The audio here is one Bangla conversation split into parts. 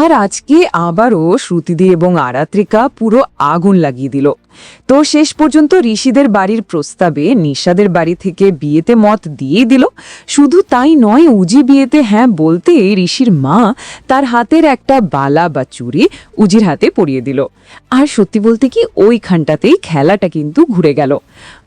আর আজকে আবারও শ্রুতিদি এবং আরাত্রিকা পুরো আগুন লাগিয়ে দিল। তো শেষ পর্যন্ত ঋষিদের বাড়ির প্রস্তাবে নিশাদের বাড়ি থেকে বিয়েতে মত দিয়ে দিল। শুধু তাই নয়, উজি বিয়েতে হ্যাঁ বলতে ঋষির মা তার হাতের একটা বালা বা চুরি উজির হাতে পরিয়ে দিল। আর সত্যি বলতে কি, ওইখানটাতেই খেলাটা কিন্তু ঘুরে গেল।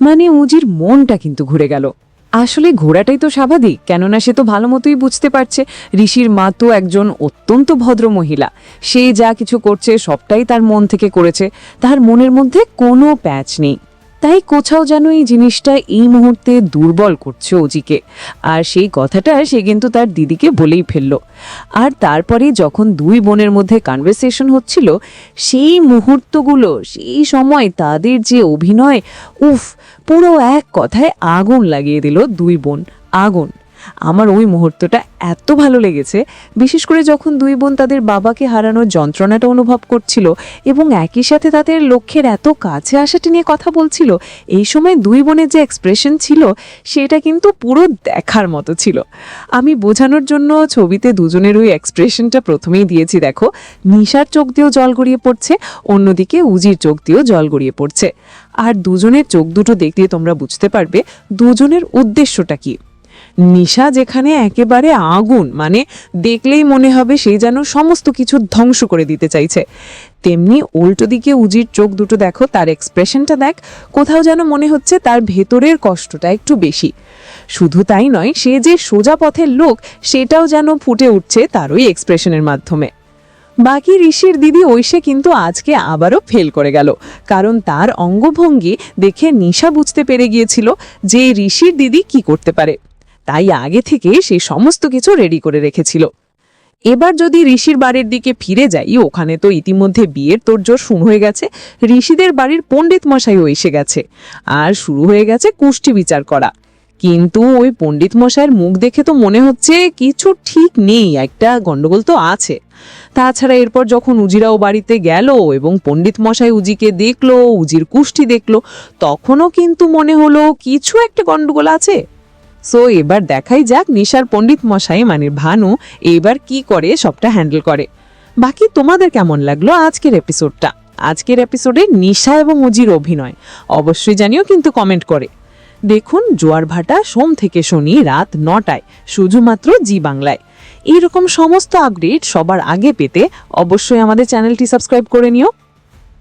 মানে উজির মনটা কিন্তু ঘুরে গেল। আসলে ঘোড়াটাই তো স্বাভাবিক, কেননা সে তো ভালো মতোই বুঝতে পারছে। ঋষির মা তো একজন অত্যন্ত ভদ্র মহিলা। সে যা কিছু করছে সবটাই তার মন থেকে করেছে। তার মনের মধ্যে কোনো প্যাচ নেই। তাই কোথাও যেন এই জিনিসটা এই মুহূর্তে দুর্বল করছে অজিকে। আর সেই কথাটা সে কিন্তু তার দিদিকে বলেই ফেলল। আর তারপরে যখন দুই বোনের মধ্যে কনভারসেশন হচ্ছিল, সেই মুহূর্তগুলো, সেই সময় তাদের যে অভিনয়, উফ, পুরো এক কথায় আগুন লাগিয়ে দিল দুই বোন, আগুন। আমার ওই মুহূর্তটা এত ভালো লেগেছে, বিশেষ করে যখন দুই বোন তাদের বাবাকে হারানোর যন্ত্রণাটা অনুভব করছিল এবং একই সাথে তাদের লক্ষ্যের এত কাছে আসাটি নিয়ে কথা বলছিল, এই সময় দুই বোনের যে এক্সপ্রেশন ছিল সেটা কিন্তু পুরো দেখার মতো ছিল। আমি বোঝানোর জন্য ছবিতে দুজনের ওই এক্সপ্রেশনটা প্রথমেই দিয়েছি, দেখো, নিশার চোখ দিয়েও জল গড়িয়ে পড়ছে, অন্যদিকে উজির চোখ দিয়েও জল গড়িয়ে পড়ছে। আর দুজনের চোখ দুটো দেখলে তোমরা বুঝতে পারবে দুজনের উদ্দেশ্যটা কি। নিশা যেখানে একেবারে আগুন মানে দেখলেই মনে হবে সে যেন সমস্ত কিছু ধ্বংস করে দিতে চাইছে। তেমনি উল্টো দিকে উজির চোখ দুটো দেখো, তার এক্সপ্রেশনটা দেখ, কোথাও যেন মনে হচ্ছে তার ভেতরের কষ্টটা একটু বেশি। শুধু তাই নয়, সে যে সোজা পথের লোক, সেটাও যেন ফুটে উঠছে তার ওই এক্সপ্রেশনের মাধ্যমে। বাকি ঋষির দিদি ঐশে কিন্তু আজকে আবারও ফেল করে গেল, কারণ তার অঙ্গভঙ্গি দেখে নিশা বুঝতে পেরে গিয়েছিল যে ঋষির দিদি কি করতে পারে। তাই আগে থেকে সে সমস্ত কিছু রেডি করে রেখেছিল। এবার যদি ঋষির বাড়ির দিকে ফিরে যাই, ওখানে তো ইতিমধ্যে বিয়ের তোড়জোড় শুরু হয়ে গেছে। ঋষিদের বাড়ির পণ্ডিত মশাইও এসে গেছে। আর শুরু হয়ে গেছে কুষ্টি বিচার করা। কিন্তু ওই পণ্ডিত মশাইয়ের মুখ দেখে তো মনে হচ্ছে কিছু ঠিক নেই, একটা গন্ডগোল তো আছে। তাছাড়া এরপর যখন উজিরাও বাড়িতে গেল এবং পণ্ডিত মশাই উজিকে দেখল, উজির কুষ্টি দেখল, তখনও কিন্তু মনে হলো কিছু একটা গন্ডগোল আছে। সো এবার দেখাই যাক নিশার পণ্ডিত মশাই মানে ভানু এবার কি করে সবটা হ্যান্ডেল করে। বাকি তোমাদের কেমন লাগল আজকের এপিসোডটা? আজকের এপিসোডে নিশা এবং উজির অভিনয়। অবশ্যই জানিও কিন্তু কমেন্ট করে। দেখুন, জোয়ার ভাটা সোম থেকে শনি রাত নটায়, শুধুমাত্র জি বাংলায়। এইরকম সমস্ত আপডেট সবার আগে পেতে অবশ্যই আমাদের চ্যানেলটি সাবস্ক্রাইব করে নিও।